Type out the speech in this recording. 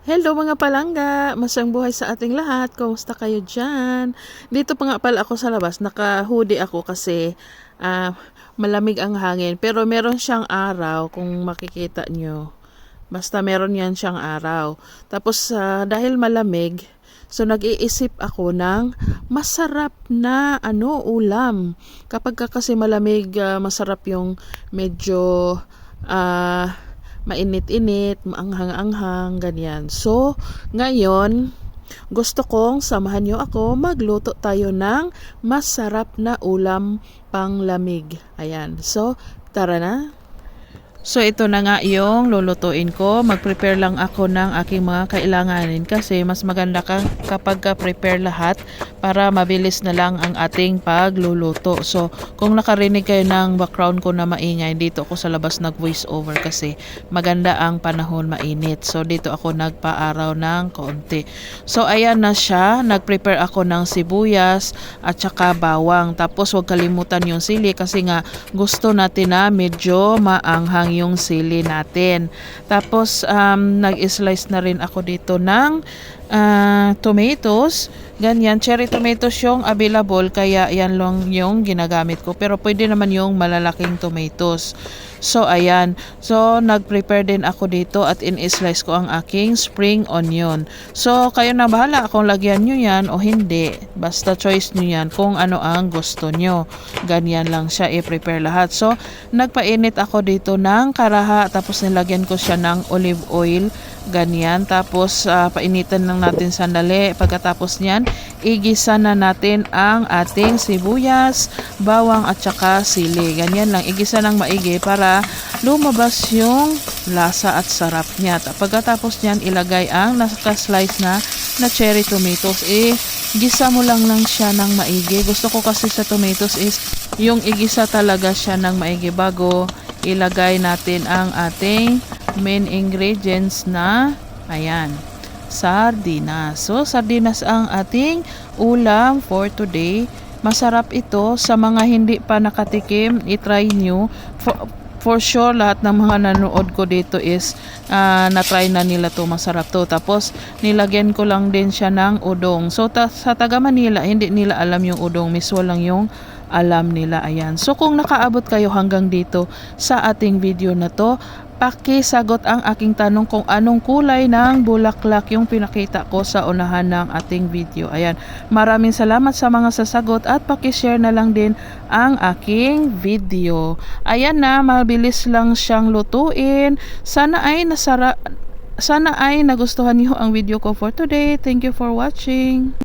Hello mga palangga! Masang buhay sa ating lahat. Kumusta kayo dyan? Dito pa nga pala ako sa labas. Naka-hoodie ako kasi ah, malamig ang hangin. Pero meron siyang araw kung makikita nyo. Basta meron yan siyang araw. Tapos ah, dahil malamig, so nag-iisip ako ng masarap na ano ulam. Kapag ka kasi malamig, ah, masarap yung medyo ah mainit-init, maanghang-anghang, ganyan. So, ngayon, gusto kong samahan nyo ako, magluto tayo ng masarap na ulam panglamig. Ayan. So, tara na. So, ito na nga yung lulutuin ko. Mag-prepare lang ako ng aking mga kailanganin kasi mas maganda ka kapag ka-prepare lahat para mabilis na lang ang ating pagluluto. So, kung nakarinig kayo ng background ko na maingay, dito ako sa labas nag-voice over kasi maganda ang panahon mainit. So, dito ako nagpaaraw ng konti. So, ayan na siya. Nag-prepare ako ng sibuyas at saka bawang. Tapos, huwag kalimutan yung sili kasi nga gusto natin na medyo maanghang yung sili natin. Tapos, um, nag-slice na rin ako dito ng ah, tomatoes. Ganyan, cherry tomatoes yung available kaya yan lang yung ginagamit ko. Pero pwede naman yung malalaking tomatoes. So, ayan. So, nag-prepare din ako dito at in-slice ko ang aking spring onion. So, kayo na bahala kung lagyan nyo yan o hindi. Basta choice nyo yan kung ano ang gusto nyo. Ganyan lang siya i-prepare lahat. So, nagpainit ako dito ng karaha tapos nilagyan ko siya ng olive oil. Ganyan. Tapos, ah, painitan lang natin sandali. Pagkatapos niyan, igisa na natin ang ating sibuyas, bawang at saka sili. Ganyan lang. Igisa ng maigi para lumabas yung lasa at sarap niya. Ta- Pagkatapos niyan, ilagay ang naka-slice na na cherry tomatoes. Eh, gisa mo lang lang siya ng maigi. Gusto ko kasi sa tomatoes is yung igisa talaga siya ng maigi bago ilagay natin ang ating main ingredients na ayan sardinas. So, sardinas ang ating ulam for today. Masarap ito. Sa mga hindi pa nakatikim, itry nyo. For, for sure, lahat ng mga nanood ko dito is ah, na-try na nila to Masarap to. Tapos, nilagyan ko lang din siya ng udong. So, ta- sa taga Manila, hindi nila alam yung udong. Miswa lang yung alam nila. Ayan. So, kung nakaabot kayo hanggang dito sa ating video na to, pakisagot ang aking tanong kung anong kulay ng bulaklak yung pinakita ko sa unahan ng ating video. Ayan. Maraming salamat sa mga sasagot at pakishare na lang din ang aking video. Ayan na, mabilis lang siyang lutuin. Sana ay nasara sana ay nagustuhan niyo ang video ko for today. Thank you for watching.